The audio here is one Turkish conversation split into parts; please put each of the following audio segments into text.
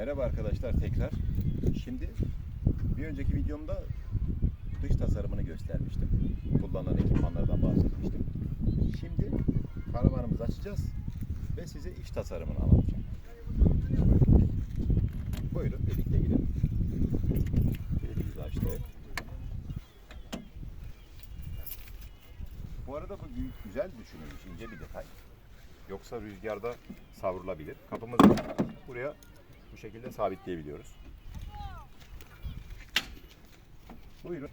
Merhaba arkadaşlar tekrar. Şimdi bir önceki videomda dış tasarımını göstermiştim. Kullanılan ekipmanlardan bahsetmiştim. Şimdi karavanımızı açacağız ve size iç tasarımını anlatacağım. Buyurun birlikte gidelim. Kilidimizi açtık. Bu arada bu güzel düşünülmüş ince bir detay. Yoksa rüzgarda savrulabilir. Kapımızı buraya bu şekilde sabitleyebiliyoruz. Buyurun.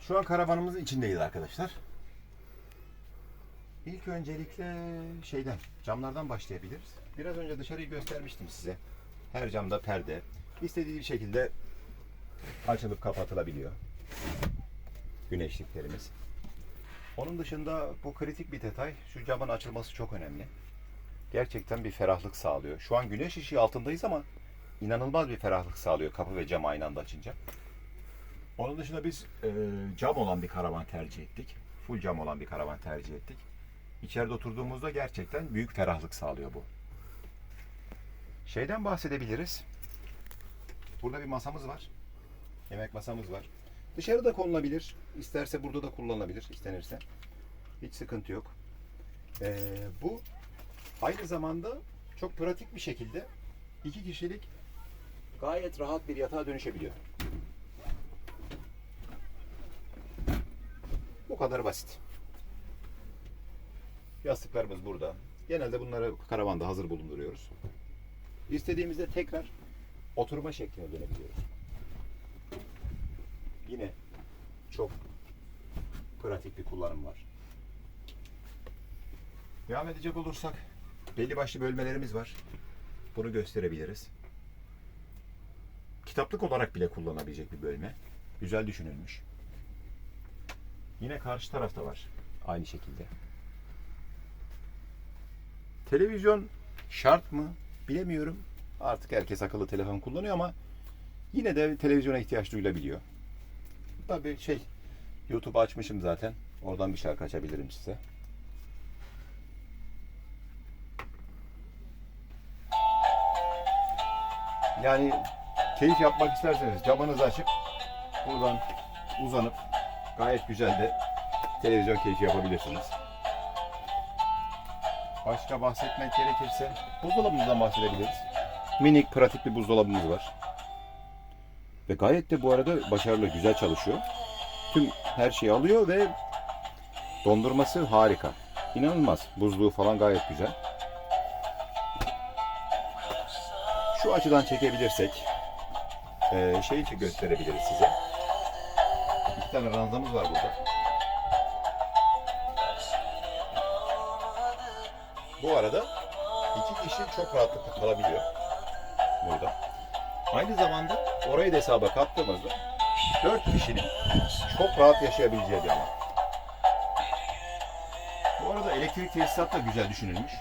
Şu an karavanımızın içindeyiz arkadaşlar. İlk öncelikle şeyden, camlardan başlayabiliriz. Biraz önce dışarıyı göstermiştim size. Her camda perde. İstediği şekilde açılıp kapatılabiliyor. Güneşliklerimiz. Onun dışında bu kritik bir detay. Şu camın açılması çok önemli. Gerçekten bir ferahlık sağlıyor. Şu an güneş ışığı altındayız ama inanılmaz bir ferahlık sağlıyor kapı ve cam aynı anda açınca. Onun dışında biz e, cam olan bir karavan tercih ettik. Full cam olan bir karavan tercih ettik. İçeride oturduğumuzda gerçekten büyük ferahlık sağlıyor bu. Şeyden bahsedebiliriz. Burada bir masamız var. Yemek masamız var. Dışarıda konulabilir. İsterse burada da kullanılabilir istenirse. Hiç sıkıntı yok. Ee, bu aynı zamanda çok pratik bir şekilde iki kişilik gayet rahat bir yatağa dönüşebiliyor. Bu kadar basit. Yastıklarımız burada. Genelde bunları karavanda hazır bulunduruyoruz. İstediğimizde tekrar oturma şekline dönebiliyoruz. Yine çok pratik bir kullanım var. Devam edecek olursak belli başlı bölmelerimiz var. Bunu gösterebiliriz. Kitaplık olarak bile kullanabilecek bir bölme. Güzel düşünülmüş. Yine karşı tarafta var. Aynı şekilde. Televizyon şart mı? Bilemiyorum. Artık herkes akıllı telefon kullanıyor ama yine de televizyona ihtiyaç duyulabiliyor. Tabii şey YouTube açmışım zaten. Oradan bir şarkı açabilirim size. Yani keyif yapmak isterseniz camınızı açıp buradan uzanıp gayet güzel de televizyon keyfi yapabilirsiniz. Başka bahsetmek gerekirse buzdolabımızdan bahsedebiliriz. Minik pratik bir buzdolabımız var. Ve gayet de bu arada başarılı, güzel çalışıyor. Tüm her şeyi alıyor ve dondurması harika. İnanılmaz. Buzluğu falan gayet güzel. Şu açıdan çekebilirsek eee şey için gösterebiliriz size. İki tane ranzamız var burada. Bu arada iki kişi çok rahatlıkla kalabiliyor burada. Aynı zamanda orayı da hesaba kattığımızda dört kişinin çok rahat yaşayabileceği bir alan. Bu arada elektrik tesisat da güzel düşünülmüş.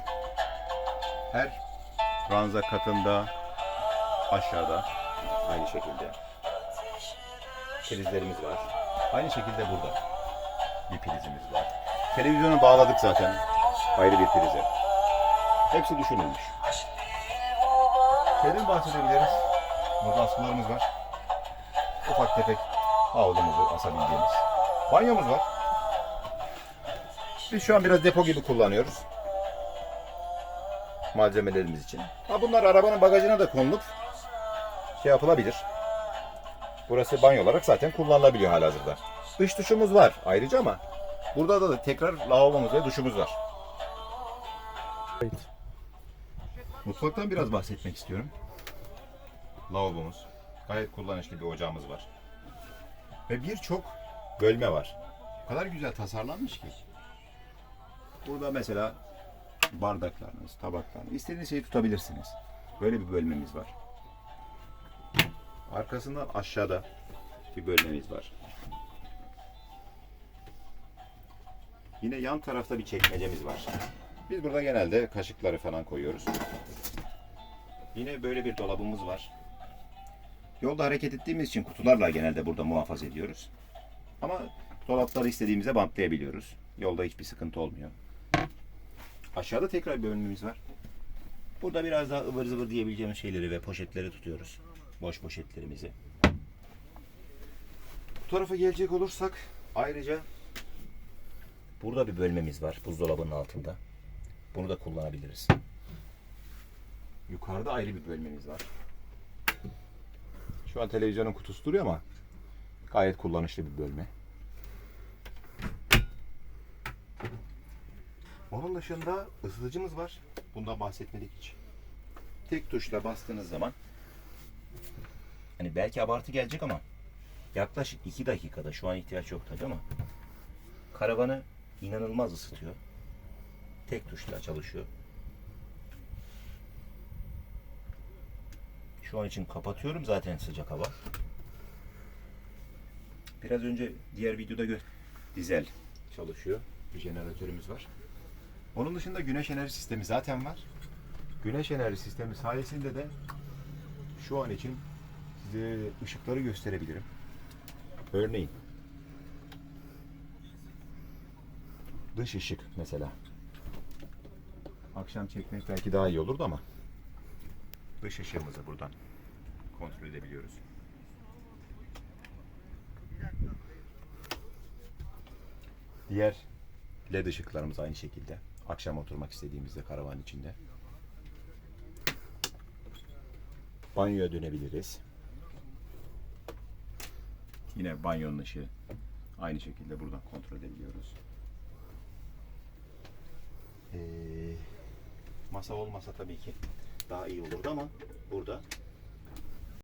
Her ranza katında aşağıda aynı şekilde prizlerimiz var. Aynı şekilde burada bir prizimiz var. Televizyona bağladık zaten ayrı bir prize. Hepsi düşünülmüş. Şeyden bahsedebiliriz. Burada askılarımız var. Ufak tefek havlumuzu asabildiğimiz. Banyomuz var. Biz şu an biraz depo gibi kullanıyoruz. Malzemelerimiz için. Ha bunlar arabanın bagajına da konulup şey yapılabilir. Burası banyo olarak zaten kullanılabiliyor halihazırda. Dış duşumuz var ayrıca ama burada da, da tekrar lavabomuz ve duşumuz var. Mutfaktan biraz bahsetmek istiyorum. Lavabomuz. Gayet kullanışlı bir ocağımız var. Ve birçok bölme var. O kadar güzel tasarlanmış ki. Burada mesela bardaklarınız, tabaklarınız, istediğiniz şeyi tutabilirsiniz. Böyle bir bölmemiz var. Arkasından aşağıda bir bölmemiz var. Yine yan tarafta bir çekmecemiz var. Biz burada genelde kaşıkları falan koyuyoruz. Yine böyle bir dolabımız var. Yolda hareket ettiğimiz için kutularla genelde burada muhafaza ediyoruz. Ama dolapları istediğimize bantlayabiliyoruz. Yolda hiçbir sıkıntı olmuyor. Aşağıda tekrar bir bölümümüz var. Burada biraz daha ıvır zıvır diyebileceğimiz şeyleri ve poşetleri tutuyoruz. Boş poşetlerimizi. Bu tarafa gelecek olursak ayrıca burada bir bölmemiz var buzdolabının altında. Bunu da kullanabiliriz. Yukarıda ayrı bir bölmemiz var. Şu an televizyonun kutusu duruyor ama gayet kullanışlı bir bölme. Onun dışında ısıtıcımız var. Bundan bahsetmedik hiç. Tek tuşla bastığınız zaman hani belki abartı gelecek ama yaklaşık 2 dakikada şu an ihtiyaç yok tabii ama karavanı inanılmaz ısıtıyor. Tek tuşla çalışıyor. Şu an için kapatıyorum zaten sıcak hava. Biraz önce diğer videoda gö dizel çalışıyor. Bir jeneratörümüz var. Onun dışında güneş enerji sistemi zaten var. Güneş enerji sistemi sayesinde de şu an için size ışıkları gösterebilirim. Örneğin dış ışık mesela. Akşam çekmek belki daha iyi olurdu ama dış ışığımızı buradan kontrol edebiliyoruz. Diğer led ışıklarımız aynı şekilde. Akşam oturmak istediğimizde karavan içinde. Banyoya dönebiliriz. Yine banyonun ışığı aynı şekilde buradan kontrol edebiliyoruz. Ee, masa olmasa tabii ki daha iyi olurdu ama burada